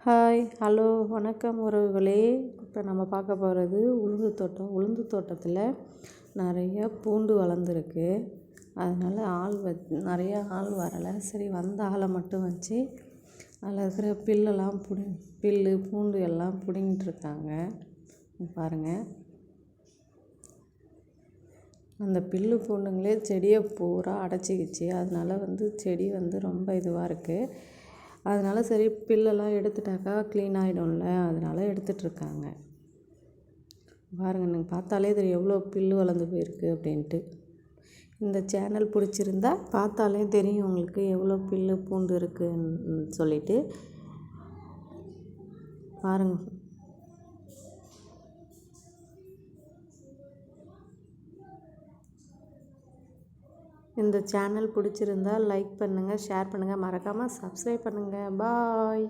Hi hello வணக்கம் உறவுகளே. இப்போ நம்ம பார்க்க போகிறது உளுந்து தோட்டம். உளுந்து தோட்டத்தில் நிறைய பூண்டு வளர்ந்துருக்கு. அதனால் ஆள் வ நிறைய ஆள் வரலை. சரி வந்த ஆளை மட்டும் வச்சு அதில் இருக்கிற பில்லெல்லாம் பிடி பில்லு பூண்டு எல்லாம் பிடுங்கிட்ருக்காங்க பாருங்கள் அந்த பில்லு பூண்டுங்களே செடியை பூரா அடைச்சிக்கிச்சு. அதனால வந்து செடி வந்து ரொம்ப இதுவாக இருக்குது அதனால சரி பில்லெல்லாம் எடுத்துட்டாக்கா க்ளீன் ஆகிடும்ல அதனால எடுத்துகிட்ருக்காங்க பாருங்கள் நீங்கள் பார்த்தாலே தெரியும் எவ்வளோ பில்லு வளர்ந்து போயிருக்கு அப்படின்ட்டு. இந்த சேனல் பிடிச்சிருந்தா பார்த்தாலே தெரியும் உங்களுக்கு எவ்வளோ பில்லு பூண்டு இருக்குன்னு சொல்லிவிட்டு பாருங்கள் இந்த சேனல் பிடிச்சிருந்தா லைக் பண்ணுங்கள் ஷேர் பண்ணுங்கள் மறக்காமல் சப்ஸ்கிரைப் பண்ணுங்கள் பாய்.